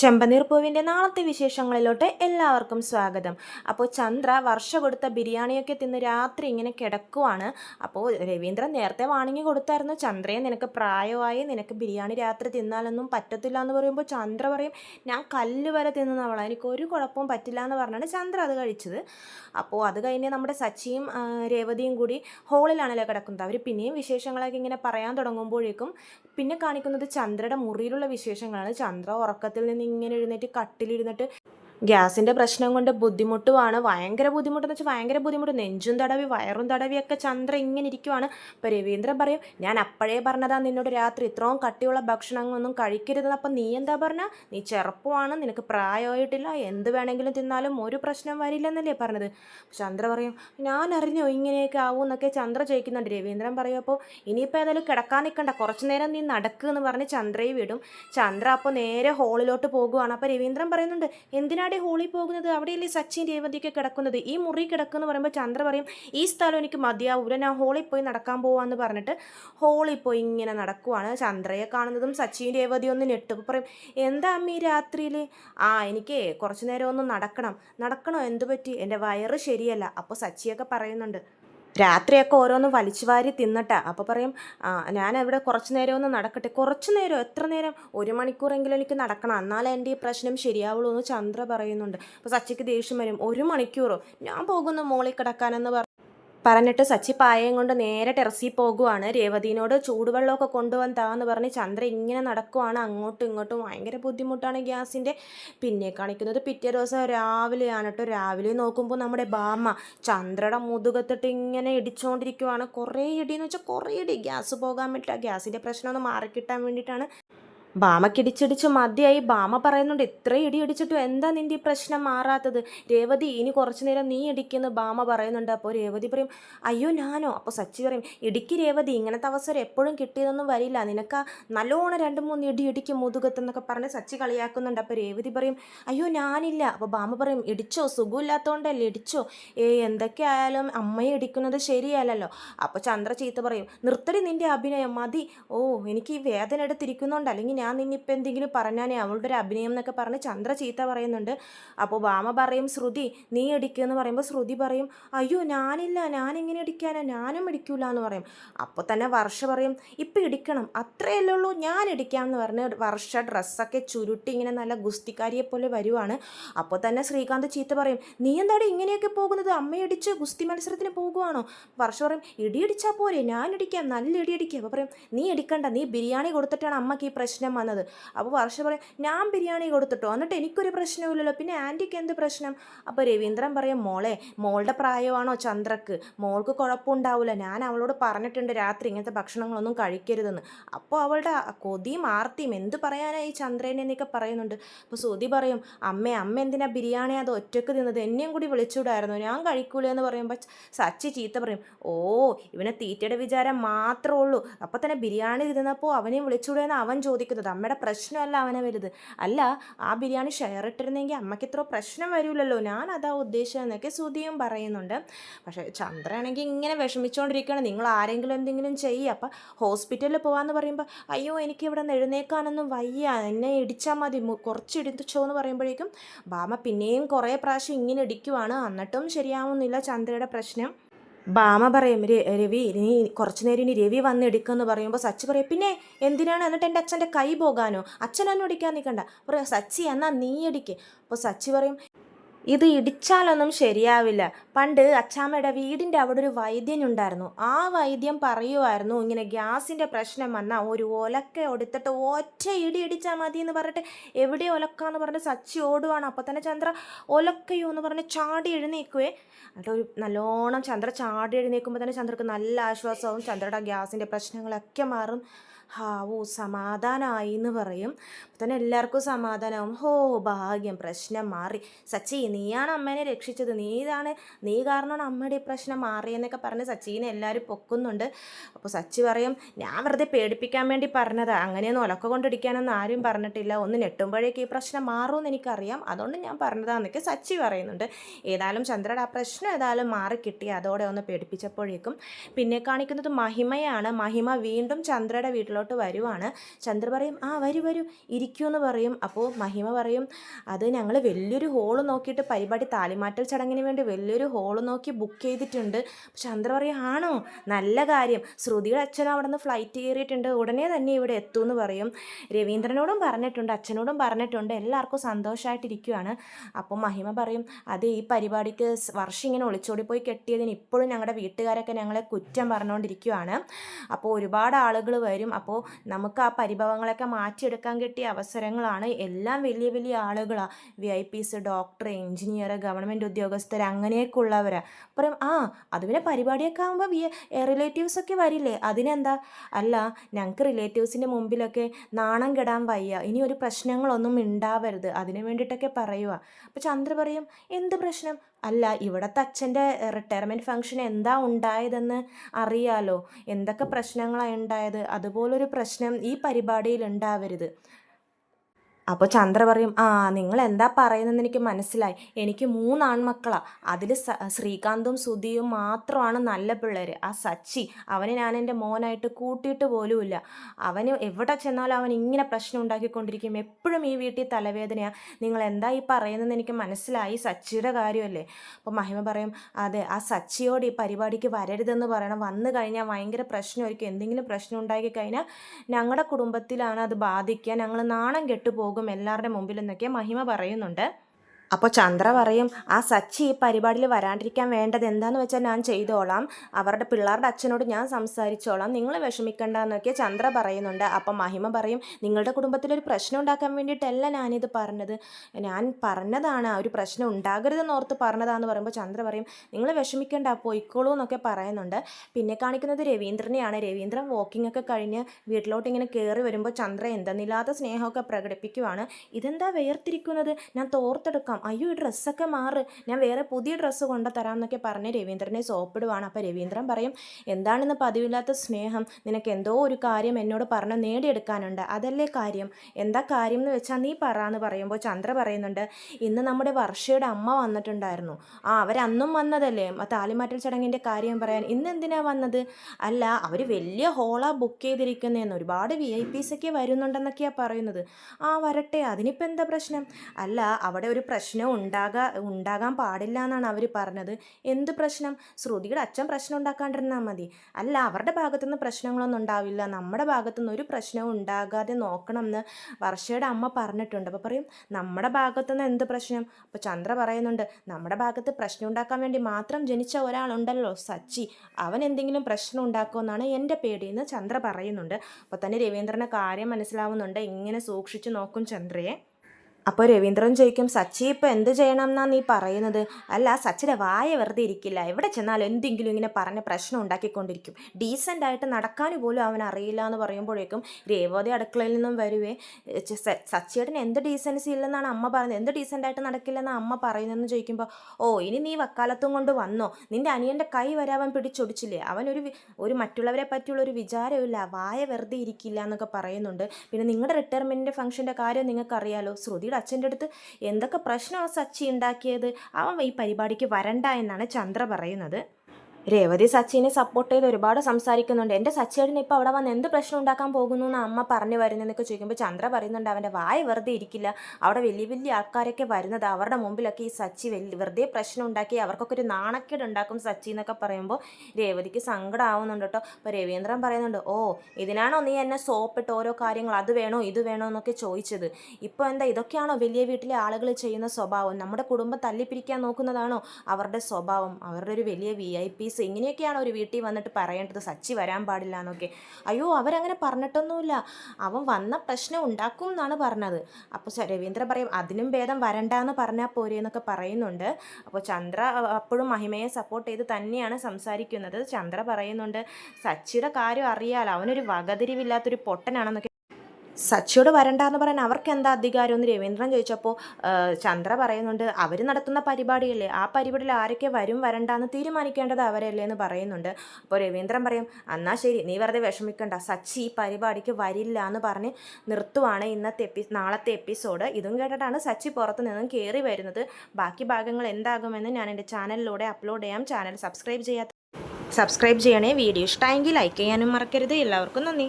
ചെമ്പനീർ പൂവിന്റെ നാളത്തെ വിശേഷങ്ങളിലോട്ട് എല്ലാവർക്കും സ്വാഗതം. അപ്പോൾ ചന്ദ്ര വർഷ കൊടുത്ത ബിരിയാണിയൊക്കെ തിന്ന് രാത്രി ഇങ്ങനെ കിടക്കുവാണ്. അപ്പോൾ രവീന്ദ്രൻ നേരത്തെ വാണിങ്ങി കൊടുത്തായിരുന്നു. ചന്ദ്രയെ നിനക്ക് പ്രായമായി നിനക്ക് ബിരിയാണി രാത്രി തിന്നാലൊന്നും പറ്റത്തില്ല എന്ന് പറയുമ്പോൾ ചന്ദ്ര പറയും ഞാൻ കല്ല് വരെ തിന്നുന്നവളാണ് എനിക്ക് ഒരു കുഴപ്പവും പറ്റില്ല എന്ന് പറഞ്ഞാണ് ചന്ദ്ര അത് കഴിച്ചത്. അപ്പോൾ അത് കഴിഞ്ഞ് നമ്മുടെ സച്ചിയും രേവതിയും കൂടി ഹോളിലാണല്ലോ കിടക്കുന്നത്. അവർ പിന്നെയും വിശേഷങ്ങളൊക്കെ ഇങ്ങനെ പറയാൻ തുടങ്ങുമ്പോഴേക്കും പിന്നെ കാണിക്കുന്നത് ചന്ദ്രയുടെ മുറിയിലുള്ള വിശേഷങ്ങളാണ്. ചന്ദ്ര ഉറക്കത്തിൽ നിന്ന് ഇങ്ങനെ എഴുന്നേറ്റ് കട്ടിലിരുന്നിട്ട് ഗ്യാസിന്റെ പ്രശ്നം കൊണ്ട് ബുദ്ധിമുട്ടുമാണ് ഭയങ്കര ബുദ്ധിമുട്ടെന്ന് വെച്ചാൽ ഭയങ്കര ബുദ്ധിമുട്ട്. നെഞ്ചും തടവി വയറും തടവിയൊക്കെ ചന്ദ്ര ഇങ്ങനെ ഇരിക്കുവാണ്. ഇപ്പം രവീന്ദ്രൻ പറയും ഞാൻ അപ്പോഴേ പറഞ്ഞതാ നിന്നോട് രാത്രി ഇത്രയും കട്ടിയുള്ള ഭക്ഷണങ്ങളൊന്നും കഴിക്കരുതെന്ന്. അപ്പം നീ എന്താ പറഞ്ഞ? നീ ചെറുപ്പമാണ് നിനക്ക് പ്രായമായിട്ടില്ല. എന്ത് വേണമെങ്കിലും തിന്നാലും ഒരു പ്രശ്നം വരില്ലെന്നല്ലേ പറഞ്ഞത്. ചന്ദ്ര പറയും ഞാൻ അറിഞ്ഞോ ഇങ്ങനെയൊക്കെ ആവും എന്നൊക്കെ ചന്ദ്ര ചോദിക്കുന്നുണ്ട്. രവീന്ദ്രൻ പറയും അപ്പോൾ ഇനിയിപ്പോൾ ഏതായാലും കിടക്കാൻ നിൽക്കണ്ട. കുറച്ച് നേരം നീ നടക്കുക എന്ന് പറഞ്ഞ് ചന്ദ്രയെ വിടും. ചന്ദ്ര അപ്പോൾ നേരെ ഹോളിലോട്ട് പോകുവാണ്. അപ്പോൾ രവീന്ദ്രൻ പറയുന്നുണ്ട് എന്തിനാടി ഹോളിൽ പോകുന്നത്? അവിടെയല്ലേ സച്ചിൻ രേവതിയൊക്കെ കിടക്കുന്നത്? ഈ മുറി കിടക്കുന്നു പറയുമ്പോൾ ചന്ദ്ര പറയും ഈ സ്ഥലം എനിക്ക് മതിയാവൂല ഞാൻ ഹോളിൽ പോയി നടക്കാൻ പോവാന്ന് പറഞ്ഞിട്ട് ഹോളിൽ പോയി ഇങ്ങനെ നടക്കുവാണ് ചന്ദ്രയെ കാണുന്നതും സച്ചിൻ രേവതി ഒന്ന് ഞെട്ടും. പറയും എന്താ അമ്മ ഈ രാത്രിയിൽ ആ എനിക്ക് കുറച്ചു നേരം ഒന്ന് നടക്കണം. നടക്കണോ? എന്ത് പറ്റി എന്റെ വയറ് ശരിയല്ല. അപ്പോൾ സച്ചിയൊക്കെ പറയുന്നുണ്ട് രാത്രിയൊക്കെ ഓരോന്ന് വലിച്ചു വാരി തിന്നട്ടെ. അപ്പോൾ പറയും ഞാൻ കുറച്ച് നേരം ഒന്ന് നടക്കട്ടെ. കുറച്ച് നേരം? എത്ര നേരം? ഒരു മണിക്കൂറെങ്കിലും എനിക്ക് നടക്കണം. എന്നാലേ എന്റെ ഈ പ്രശ്നം ശരിയാവുള്ളൂ എന്ന് ചന്ദ്ര പറയുന്നുണ്ട്. അപ്പോൾ സച്ചിക്ക് ദേഷ്യം വരും. ഒരു മണിക്കൂറോ? ഞാൻ പോകുന്നു മോളിൽ കിടക്കാനെന്ന് പറ പറഞ്ഞിട്ട് സച്ചി പായയും കൊണ്ട് നേരെ ടെറസിൽ പോകുവാണ്. രേവതിനോട് ചൂടുവെള്ളമൊക്കെ കൊണ്ടുവന്ന് താന്ന് പറഞ്ഞ് ചന്ദ്ര ഇങ്ങനെ നടക്കുവാണ്. അങ്ങോട്ടും ഇങ്ങോട്ടും ഭയങ്കര ബുദ്ധിമുട്ടാണ് ഗ്യാസിന്റെ. പിന്നെ കാണിക്കുന്നത് പിറ്റേ ദിവസം രാവിലെയാണ് കേട്ടോ. രാവിലെ നോക്കുമ്പോൾ നമ്മുടെ ബാമ്മ ചന്ദ്രയുടെ മുതുകത്തിട്ട് ഇങ്ങനെ ഇടിച്ചുകൊണ്ടിരിക്കുവാണ് കുറേ ഇടി എന്ന് വെച്ചാൽ കുറേ ഇടി. ഗ്യാസ് പോകാൻ വേണ്ടിയിട്ട് ഗ്യാസിന്റെ പ്രശ്നം ഒന്ന് മാറിക്കിട്ടാൻ വേണ്ടിയിട്ടാണ് ബാമക്കിടിച്ചിടിച്ച് മതിയായി. ബാമ പറയുന്നുണ്ട് ഇത്ര ഇടി ഇടിച്ചിട്ടും എന്താ നിന്റെ ഈ പ്രശ്നം മാറാത്തത്? രേവതി ഇനി കുറച്ചു നേരം നീ ഇടിക്കുന്നു ബാമ പറയുന്നുണ്ട്. അപ്പോൾ രേവതി പറയും അയ്യോ ഞാനോ? അപ്പോൾ സച്ചി പറയും ഇടിക്ക് രേവതി ഇങ്ങനത്തെ അവസരം എപ്പോഴും കിട്ടിയതൊന്നും വരില്ല. നിനക്ക് നല്ലോണം രണ്ട് മൂന്ന് ഇടി ഇടിക്കും മുതുകത്തെന്നൊക്കെ പറഞ്ഞ് സച്ചി കളിയാക്കുന്നുണ്ട്. അപ്പോൾ രേവതി പറയും അയ്യോ ഞാനില്ല. അപ്പോൾ ബാമ പറയും ഇടിച്ചോ? സുഖമില്ലാത്തതുകൊണ്ടല്ലേ ഇടിച്ചോ? ഏ എന്തൊക്കെ ആയാലും അമ്മയെ ഇടിക്കുന്നത് ശരിയല്ലല്ലോ. അപ്പോൾ ചന്ദ്ര ചീത്ത പറയും നിർത്തടി നിന്റെ അഭിനയം. മതി. ഓ എനിക്ക് ഈ വേദന എടുത്തിരിക്കുന്നുണ്ട് അല്ലെങ്കിൽ ഞാൻ നിന്നിപ്പോൾ എന്തെങ്കിലും പറഞ്ഞാനേ അവളുടെ ഒരു അഭിനയം എന്നൊക്കെ പറഞ്ഞ് ചന്ദ്ര ചീത്ത പറയുന്നുണ്ട്. അപ്പോൾ വാമ പറയും ശ്രുതി നീ ഇടിക്കുമെന്ന് പറയുമ്പോൾ ശ്രുതി പറയും അയ്യോ ഞാനില്ല ഞാൻ എങ്ങനെ ഇടിക്കാനാ ഞാനും ഇടിക്കൂല എന്ന് പറയും. അപ്പോൾ തന്നെ വർഷ പറയും ഇപ്പം ഇടിക്കണം അത്രയല്ലേ ഉള്ളൂ ഞാൻ ഇടിക്കാം എന്ന് പറഞ്ഞ് വർഷ ഡ്രസ്സൊക്കെ ചുരുട്ടി ഇങ്ങനെ നല്ല ഗുസ്തിക്കാരിയെ പോലെ വരുവാണ്. അപ്പോൾ തന്നെ ശ്രീകാന്ത് ചീത്ത പറയും നീ എന്താടി ഇങ്ങനെയൊക്കെ പോകുന്നത്? അമ്മയടിച്ച് ഗുസ്തി മത്സരത്തിന് പോകുവാണോ? വർഷ പറയും ഇടിയടിച്ചാൽ പോരെ ഞാൻ ഇടിക്കാം നല്ല ഇടിയടിക്കാം അപ്പോൾ പറയും നീ ഇടിക്കണ്ട നീ ബിരിയാണി കൊടുത്തിട്ടാണ് അമ്മയ്ക്ക് ഈ പ്രശ്നം വന്നത്. അപ്പോൾ വർഷ പറയും ഞാൻ ബിരിയാണി കൊടുത്തിട്ടോ? എന്നിട്ട് എനിക്കൊരു പ്രശ്നമില്ലല്ലോ പിന്നെ ആന്റിക്ക് എന്ത് പ്രശ്നം? അപ്പോൾ രവീന്ദ്രൻ പറയും മോളെ മോളുടെ പ്രായമാണോ ചന്ദ്രക്ക്? മോൾക്ക് കുഴപ്പമുണ്ടാവില്ല ഞാൻ അവളോട് പറഞ്ഞിട്ടുണ്ട് രാത്രി ഇങ്ങനത്തെ ഭക്ഷണങ്ങളൊന്നും കഴിക്കരുതെന്ന്. അപ്പോൾ അവളുടെ കൊതിയും ആർത്തിയും എന്ത് പറയാനായി ചന്ദ്രനെ എന്നൊക്കെ പറയുന്നുണ്ട്. അപ്പോൾ സുതി പറയും അമ്മ അമ്മ എന്തിനാ ബിരിയാണി അത് ഒറ്റയ്ക്ക് തിന്നത്? എന്നെയും കൂടി വിളിച്ചുവിടായിരുന്നു ഞാൻ കഴിക്കൂല എന്ന് പറയുമ്പോൾ സച്ചി ചീത്ത പറയും ഓ ഇവനെ തീറ്റയുടെ വിചാരം മാത്രമേ ഉള്ളൂ. അപ്പോൾ തന്നെ ബിരിയാണി തിന്നപ്പോൾ അവനെയും വിളിച്ചുകൂടെയെന്ന് അവൻ ചോദിക്കുന്നത്. അമ്മയുടെ പ്രശ്നമല്ല അവനെ വലുത്. അല്ല ആ ബിരിയാണി ഷെയർ ഇട്ടിരുന്നെങ്കിൽ അമ്മയ്ക്ക് ഇത്ര പ്രശ്നം വരില്ലല്ലോ ഞാൻ അതാ ഉദ്ദേശിച്ചതെന്നൊക്കെ സുതിയും പറയുന്നുണ്ട്. പക്ഷേ ചന്ദ്രയാണെങ്കിൽ ഇങ്ങനെ വിഷമിച്ചുകൊണ്ടിരിക്കുകയാണ് നിങ്ങൾ ആരെങ്കിലും എന്തെങ്കിലും ചെയ്യുക അപ്പം ഹോസ്പിറ്റലിൽ പോകാമെന്ന് പറയുമ്പോൾ അയ്യോ എനിക്ക് ഇവിടെ നിന്ന് എഴുന്നേക്കാനൊന്നും വയ്യ. എന്നെ ഇടിച്ചാൽ മതി. കുറച്ച് ഇടിച്ചോ എന്ന് പറയുമ്പോഴേക്കും ബാമ പിന്നെയും കുറേ പ്രാവശ്യം ഇങ്ങനെ ഇടിക്കുവാണ്. എന്നിട്ടും ശരിയാവുന്നില്ല ചന്ദ്രയുടെ പ്രശ്നം. ബാമ പറയും "ര- രവി നീ കുറച്ചു നേരം ഇനി രവി വന്ന് എടുക്കുമെന്ന് പറയുമ്പോൾ സച്ചി പറയും പിന്നെ എന്തിനാണ് എന്നിട്ട് എന്റെ അച്ഛന്റെ കൈ പോകാനോ? അച്ഛനൊന്നും എടുക്കാൻ നിൽക്കണ്ട. പറയാം സച്ചി എന്നാൽ നീ ഇടിക്ക് അപ്പോൾ സച്ചി പറയും ഇത് ഇടിച്ചാലൊന്നും ശരിയാവില്ല. പണ്ട് അച്ചാമ്മയുടെ വീടിന്റെ അവിടെ ഒരു വൈദ്യനുണ്ടായിരുന്നു ആ വൈദ്യം പറയുമായിരുന്നു ഇങ്ങനെ ഗ്യാസിന്റെ പ്രശ്നം വന്നാൽ ഒരു ഒലക്ക എടുത്തിട്ട് ഒറ്റ ഇടി ഇടിച്ചാൽ മതി എന്ന് പറഞ്ഞിട്ട് എവിടെ ഒലക്കാന്ന് പറഞ്ഞ് സച്ചി ഓടുവാണ്. അപ്പോൾ തന്നെ ചന്ദ്ര ഒലക്കയോ എന്ന് പറഞ്ഞ് ചാടി എഴുന്നേക്കുവേ. എന്നിട്ട് ഒരു നല്ലോണം ചന്ദ്ര ചാടി എഴുന്നേക്കുമ്പോൾ തന്നെ ചന്ദ്രക്ക് നല്ല ആശ്വാസവും ചന്ദ്രയുടെ ഗ്യാസിന്റെ പ്രശ്നങ്ങളൊക്കെ മാറും. ഹാവോ സമാധാനമായി എന്ന് പറയും. അപ്പം തന്നെ എല്ലാവർക്കും സമാധാനമാവും ഹോ ഭാഗ്യം പ്രശ്നം മാറി. സച്ചി നീയാണ് അമ്മേനെ രക്ഷിച്ചത്. നീ ഇതാണ് നീ കാരണമാണ് അമ്മയുടെ ഈ പ്രശ്നം മാറിയെന്നൊക്കെ പറഞ്ഞ് സച്ചിനെ എല്ലാവരും പൊക്കുന്നുണ്ട്. അപ്പോൾ സച്ചി പറയും ഞാൻ വെറുതെ പേടിപ്പിക്കാൻ വേണ്ടി പറഞ്ഞതാ. അങ്ങനെയൊന്നും ഒലക്ക കൊണ്ടിടിക്കാനൊന്നും ആരും പറഞ്ഞിട്ടില്ല. ഒന്ന് ഞെട്ടുമ്പോഴേക്ക് ഈ പ്രശ്നം മാറുമെന്ന് എനിക്കറിയാം. അതുകൊണ്ട് ഞാൻ പറഞ്ഞതാന്നൊക്കെ സച്ചി പറയുന്നുണ്ട്. ഏതായാലും ചന്ദ്രയുടെ ആ പ്രശ്നം ഏതായാലും മാറിക്കിട്ടി അതോടെ ഒന്ന് പേടിപ്പിച്ചപ്പോഴേക്കും പിന്നെ കാണിക്കുന്നത് മഹിമയാണ്. മഹിമ വീണ്ടും ചന്ദ്രയുടെ വീട്ടിലോട്ട് മുന്നിലോട്ട് വരുവാണ്. ചന്ദ്ര പറയും ആ വരൂ വരൂ ഇരിക്കൂ എന്ന് പറയും. അപ്പോൾ മഹിമ പറയും അത് ഞങ്ങൾ വലിയൊരു ഹോൾ നോക്കിയിട്ട് പരിപാടി താലിമാറ്റൽ ചടങ്ങിന് വേണ്ടി വലിയൊരു ഹോൾ നോക്കി ബുക്ക് ചെയ്തിട്ടുണ്ട്. ചന്ദ്ര പറയും ആണോ? നല്ല കാര്യം. ശ്രുതിയുടെ അച്ഛനും അവിടെ നിന്ന് ഫ്ലൈറ്റ് കയറിയിട്ടുണ്ട്. ഉടനെ തന്നെ ഇവിടെ എത്തുമെന്ന് പറയും. രവീന്ദ്രനോടും പറഞ്ഞിട്ടുണ്ട് അച്ഛനോടും പറഞ്ഞിട്ടുണ്ട്. എല്ലാവർക്കും സന്തോഷമായിട്ടിരിക്കുകയാണ് അപ്പോൾ മഹിമ പറയും അത് ഈ പരിപാടിക്ക് വർഷം ഇങ്ങനെ ഒളിച്ചോടി പോയി കെട്ടിയതിന് ഇപ്പോഴും ഞങ്ങളുടെ വീട്ടുകാരൊക്കെ ഞങ്ങളെ കുറ്റം പറഞ്ഞുകൊണ്ടിരിക്കുകയാണ് അപ്പോൾ ഒരുപാട് ആളുകൾ വരും. അപ്പോൾ നമുക്ക് ആ പരിഭവങ്ങളൊക്കെ മാറ്റിയെടുക്കാൻ കിട്ടിയ അവസരങ്ങളാണ് എല്ലാം വലിയ വലിയ ആളുകളാണ് V I Ps doctor engineer government ഉദ്യോഗസ്ഥർ അങ്ങനെയൊക്കെ ഉള്ളവരാണ് പറയും ആ അത് പിന്നെ പരിപാടിയൊക്കെ ആകുമ്പോൾ വി റിലേറ്റീവ്സൊക്കെ വരില്ലേ? അതിനെന്താ? അല്ല ഞങ്ങൾക്ക് റിലേറ്റീവ്സിന്റെ മുമ്പിലൊക്കെ നാണം കെടാൻ വയ്യ. ഇനി ഒരു പ്രശ്നങ്ങളൊന്നും ഉണ്ടാവരുത് അതിന് വേണ്ടിയിട്ടൊക്കെ പറയുക അപ്പോൾ ചന്ദ്ര പറയും എന്ത് പ്രശ്നം? അല്ല ഇവിടുത്തെ അച്ഛന്റെ റിട്ടയർമെന്റ് ഫങ്ഷൻ എന്താ ഉണ്ടായതെന്ന് അറിയാലോ. എന്തൊക്കെ പ്രശ്നങ്ങളാണ് ഉണ്ടായത്. അതുപോലൊരു പ്രശ്നം ഈ പരിപാടിയിൽ ഉണ്ടാവരുത്. അപ്പോൾ ചന്ദ്ര പറയും ആ നിങ്ങൾ എന്താ പറയുന്നതെന്ന് എനിക്ക് മനസ്സിലായി. എനിക്ക് മൂന്ന് ആൺമക്കളാണ് അതിൽ ശ്രീകാന്തും സുധിയും മാത്രമാണ് നല്ല പിള്ളേർ ആ സച്ചി അവനെ ഞാൻ എന്റെ മോനായിട്ട് കൂട്ടിയിട്ട് പോലുമില്ല. അവന് എവിടെ ചെന്നാലും അവൻ ഇങ്ങനെ പ്രശ്നം ഉണ്ടാക്കിക്കൊണ്ടിരിക്കും. എപ്പോഴും ഈ വീട്ടിൽ തലവേദനയാണ് നിങ്ങൾ എന്താ ഈ പറയുന്നതെന്ന് എനിക്ക് മനസ്സിലായി. സച്ചിയുടെ കാര്യമല്ലേ? അപ്പോൾ മഹിമ പറയും അതെ ആ സച്ചിയോട് ഈ പരിപാടിക്ക് വരരുതെന്ന് പറയണം. വന്നു കഴിഞ്ഞാൽ ഭയങ്കര പ്രശ്നമായിരിക്കും. എന്തെങ്കിലും പ്രശ്നം ഉണ്ടാക്കി കഴിഞ്ഞാൽ ഞങ്ങളുടെ കുടുംബത്തിലാണ് അത് ബാധിക്കുക. ഞങ്ങൾ നാണം കെട്ടു പോകും എല്ലാവരുടെ മുമ്പിൽ എന്നൊക്കെ മഹിമ പറയുന്നുണ്ട്. അപ്പോൾ ചന്ദ്ര പറയും ആ സച്ചി ഈ പരിപാടിയിൽ വരാണ്ടിരിക്കാൻ വേണ്ടത് എന്താന്ന് വെച്ചാൽ ഞാൻ ചെയ്തോളാം. അവരുടെ പിള്ളേരുടെ അച്ഛനോട് ഞാൻ സംസാരിച്ചോളാം. നിങ്ങൾ വിഷമിക്കണ്ട എന്നൊക്കെ ചന്ദ്ര പറയുന്നുണ്ട്. അപ്പം മഹിമ പറയും നിങ്ങളുടെ കുടുംബത്തിലൊരു പ്രശ്നം ഉണ്ടാക്കാൻ വേണ്ടിയിട്ടല്ല ഞാനിത് പറഞ്ഞത്. ഞാൻ പറഞ്ഞതാണ് ഒരു പ്രശ്നം ഉണ്ടാകരുതെന്ന് ഓർത്ത് പറഞ്ഞതാന്ന് പറയുമ്പോൾ ചന്ദ്ര പറയും നിങ്ങൾ വിഷമിക്കണ്ട പോയിക്കോളൂ എന്നൊക്കെ പറയുന്നുണ്ട്. പിന്നെ കാണിക്കുന്നത് രവീന്ദ്രനെയാണ്. രവീന്ദ്രൻ വാക്കിംഗ് ഒക്കെ കഴിഞ്ഞ് വീട്ടിലോട്ട് ഇങ്ങനെ കയറി വരുമ്പോൾ ചന്ദ്ര എന്തെന്നില്ലാത്ത സ്നേഹമൊക്കെ പ്രകടിപ്പിക്കുവാണ്. ഇതെന്താ വേർതിരിക്കുന്നത്? ഞാൻ തോർത്തെടുക്കാം. അയ്യോ ഈ ഡ്രസ്സൊക്കെ മാറ്. ഞാൻ വേറെ പുതിയ ഡ്രസ്സ് കൊണ്ടു തരാം എന്നൊക്കെ പറഞ്ഞ് രവീന്ദ്രനെ സോപ്പിടുവാണ്. അപ്പോൾ രവീന്ദ്രൻ പറയും എന്താണെന്ന് പതിവില്ലാത്ത സ്നേഹം? നിനക്ക് എന്തോ ഒരു കാര്യം എന്നോട് പറഞ്ഞ് നേടിയെടുക്കാനുണ്ട്. അതല്ലേ കാര്യം? എന്താ കാര്യം എന്ന് വെച്ചാൽ നീ പറ എന്ന് പറയുമ്പോൾ ചന്ദ്ര പറയുന്നുണ്ട് ഇന്ന് നമ്മുടെ വർഷയുടെ അമ്മ വന്നിട്ടുണ്ടായിരുന്നു. ആ അവരന്നും വന്നതല്ലേ? താലിമാറ്റൽ ചടങ്ങിന്റെ കാര്യം പറയാൻ ഇന്ന് എന്തിനാണ് വന്നത്? അല്ല അവർ വലിയ ഹോളാ ബുക്ക് ചെയ്തിരിക്കുന്നതെന്ന് ഒരുപാട് വി ഐ പീസൊക്കെ വരുന്നുണ്ടെന്നൊക്കെയാണ് പറയുന്നത്. ആ വരട്ടെ. അതിനിപ്പോൾ എന്താ പ്രശ്നം? അല്ല അവിടെ ഒരു പ്രശ്നം ഉണ്ടാകാ ഉണ്ടാകാൻ പാടില്ല എന്നാണ് അവർ പറഞ്ഞത്. എന്ത് പ്രശ്നം? ശ്രുതിയുടെ അച്ഛൻ പ്രശ്നം ഉണ്ടാക്കാണ്ടിരുന്നാൽ മതി. അല്ല അവരുടെ ഭാഗത്തുനിന്ന് പ്രശ്നങ്ങളൊന്നും ഉണ്ടാവില്ല. നമ്മുടെ ഭാഗത്തുനിന്ന് ഒരു പ്രശ്നവും ഉണ്ടാകാതെ നോക്കണം എന്ന് വർഷയുടെ അമ്മ പറഞ്ഞിട്ടുണ്ട്. അപ്പോൾ പറയും നമ്മുടെ ഭാഗത്തുനിന്ന് എന്ത് പ്രശ്നം? അപ്പോൾ ചന്ദ്ര പറയുന്നുണ്ട് നമ്മുടെ ഭാഗത്ത് പ്രശ്നം ഉണ്ടാക്കാൻ വേണ്ടി മാത്രം ജനിച്ച ഒരാളുണ്ടല്ലോ സച്ചി. അവൻ എന്തെങ്കിലും പ്രശ്നം ഉണ്ടാക്കുമെന്നാണ് എന്റെ പേടിയെന്ന് ചന്ദ്ര പറയുന്നുണ്ട്. അപ്പോൾ തന്നെ രവീന്ദ്രനെ കാര്യം മനസ്സിലാവുന്നുണ്ട്. ഇങ്ങനെ സൂക്ഷിച്ചു നോക്കും ചന്ദ്രയെ. അപ്പോൾ രവീന്ദ്രൻ ചോദിക്കും സച്ചി ഇപ്പോൾ എന്ത് ചെയ്യണം എന്നാ നീ പറയുന്നത്? അല്ല സച്ചിന്റെ വായ വെറുതെ ഇരിക്കില്ല. എവിടെ ചെന്നാൽ എന്തെങ്കിലും ഇങ്ങനെ പറഞ്ഞ് പ്രശ്നം ഉണ്ടാക്കിക്കൊണ്ടിരിക്കും. ഡീസന്റ് ആയിട്ട് നടക്കാൻ പോലും അവൻ അറിയില്ല എന്ന് പറയുമ്പോഴേക്കും രേവതി അടുക്കളയിൽ നിന്നും വരുവേ സച്ചിയേട്ടന് എന്ത് ഡീസൻസി ഇല്ലെന്നാണ് അമ്മ പറയുന്നത്? എന്ത് ഡീസന്റ് ആയിട്ട് നടക്കില്ലെന്ന് അമ്മ പറയുന്നതെന്ന് ചോദിക്കുമ്പോൾ ഓ ഇനി നീ വക്കാലത്തും കൊണ്ട് വന്നോ. നിന്റെ അനിയന്റെ കൈ വരെ അവൻ പിടിച്ചൊടിച്ചില്ലേ? അവൻ ഒരു ഒരു മറ്റുള്ളവരെ പറ്റിയുള്ള ഒരു വിചാരമില്ല വായ വെറുതെ ഇരിക്കില്ല എന്നൊക്കെ പറയുന്നുണ്ട്. പിന്നെ നിങ്ങളുടെ റിട്ടയർമെന്റിന്റെ ഫംഗ്ഷന്റെ കാര്യം നിങ്ങൾക്കറിയാലോ? ശ്രുതിയുടെ അച്ഛന്റെ അടുത്ത് എന്തൊക്കെ പ്രശ്നമാണ് സച്ചി ഉണ്ടാക്കിയത്? അവൻ ഈ പരിപാടിക്ക് വരണ്ട എന്നാണ് ചന്ദ്ര പറയുന്നത്. രേവതി സച്ചിനെ സപ്പോർട്ട് ചെയ്ത് ഒരുപാട് സംസാരിക്കുന്നുണ്ട്. എന്റെ സച്ചിയേട്ടന് ഇപ്പോൾ അവിടെ വന്ന് എന്ത് പ്രശ്നം ഉണ്ടാക്കാൻ പോകുന്നു എന്ന് അമ്മ പറഞ്ഞു വരുന്നതെന്നൊക്കെ ചോദിക്കുമ്പോൾ ചന്ദ്ര പറയുന്നുണ്ട് അവന്റെ വായ വെറുതെ ഇരിക്കില്ല. അവിടെ വലിയ വലിയ ആൾക്കാരൊക്കെ വരുന്നത്. അവരുടെ മുമ്പിലൊക്കെ ഈ സച്ചി വലിയ വെറുതെ പ്രശ്നം ഉണ്ടാക്കി അവർക്കൊക്കെ ഒരു നാണക്കേട് ഉണ്ടാക്കും സച്ചി എന്നൊക്കെ പറയുമ്പോൾ രേവതിക്ക് സങ്കടം ആവുന്നുണ്ട് കേട്ടോ. അപ്പോൾ രവീന്ദ്രൻ പറയുന്നുണ്ട് ഓ ഇതിനാണോ നീ എന്നെ സോപ്പിട്ട് ഓരോ കാര്യങ്ങൾ അത് വേണോ ഇത് വേണോ എന്നൊക്കെ ചോദിച്ചത്. ഇപ്പോൾ എന്താ ഇതൊക്കെയാണോ വലിയ വീട്ടിലെ ആളുകൾ ചെയ്യുന്ന സ്വഭാവം? നമ്മുടെ കുടുംബം തല്ലിപ്പിരിക്കാൻ നോക്കുന്നതാണോ അവരുടെ സ്വഭാവം? അവരുടെ ഒരു വലിയ വി ഐ പീസ് ഇങ്ങനെയൊക്കെയാണ് ഒരു വീട്ടിൽ വന്നിട്ട് പറയേണ്ടത്. സച്ചി വരാൻ പാടില്ല എന്നൊക്കെ. അയ്യോ അവരങ്ങനെ പറഞ്ഞിട്ടൊന്നുമില്ല. അവൻ വന്ന പ്രശ്നം ഉണ്ടാക്കും എന്നാണ് പറഞ്ഞത്. അപ്പോൾ രവീന്ദ്ര പറയും അതിനും ഭേദം വരണ്ട എന്ന് പറഞ്ഞാൽ പോരെ എന്നൊക്കെ പറയുന്നുണ്ട്. അപ്പോൾ ചന്ദ്ര അപ്പോഴും മഹിമയെ സപ്പോർട്ട് ചെയ്ത് തന്നെയാണ് സംസാരിക്കുന്നത്. ചന്ദ്ര പറയുന്നുണ്ട് സച്ചിയുടെ കാര്യം അറിയാലോ. അവനൊരു വകതിരിവില്ലാത്തൊരു പൊട്ടനാണെന്നൊക്കെ സച്ചിയോട് വരണ്ടെന്ന് പറയാൻ അവർക്ക് എന്താ അധികാരം? എന്ന് രവീന്ദ്രൻ ചോദിച്ചപ്പോൾ ചന്ദ്ര പറയുന്നുണ്ട് അവർ നടത്തുന്ന പരിപാടിയല്ലേ? ആ പരിപാടിയിൽ ആരൊക്കെ വരും വരണ്ടെന്ന് തീരുമാനിക്കേണ്ടത് അവരല്ലേ എന്ന് പറയുന്നുണ്ട്. അപ്പോൾ രവീന്ദ്രൻ പറയും എന്നാൽ ശരി നീ വെറുതെ വിഷമിക്കണ്ട. സച്ചി ഈ പരിപാടിക്ക് വരില്ല എന്ന് പറഞ്ഞ് നിർത്തുവാണ് ഇന്നത്തെ എപ്പി നാളത്തെ എപ്പിസോഡ്. ഇതും കേട്ടിട്ടാണ് സച്ചി പുറത്ത് നിന്നും കയറി വരുന്നത്. ബാക്കി ഭാഗങ്ങൾ എന്താകുമെന്ന് ഞാൻ എന്റെ ചാനലിലൂടെ അപ്ലോഡ് ചെയ്യാം. ചാനൽ സബ്സ്ക്രൈബ് ചെയ്യാത്ത സബ്സ്ക്രൈബ് ചെയ്യണേ. വീഡിയോ ഇഷ്ടമായെങ്കിൽ ലൈക്ക് ചെയ്യാനും മറക്കരുത്. എല്ലാവർക്കും നന്ദി.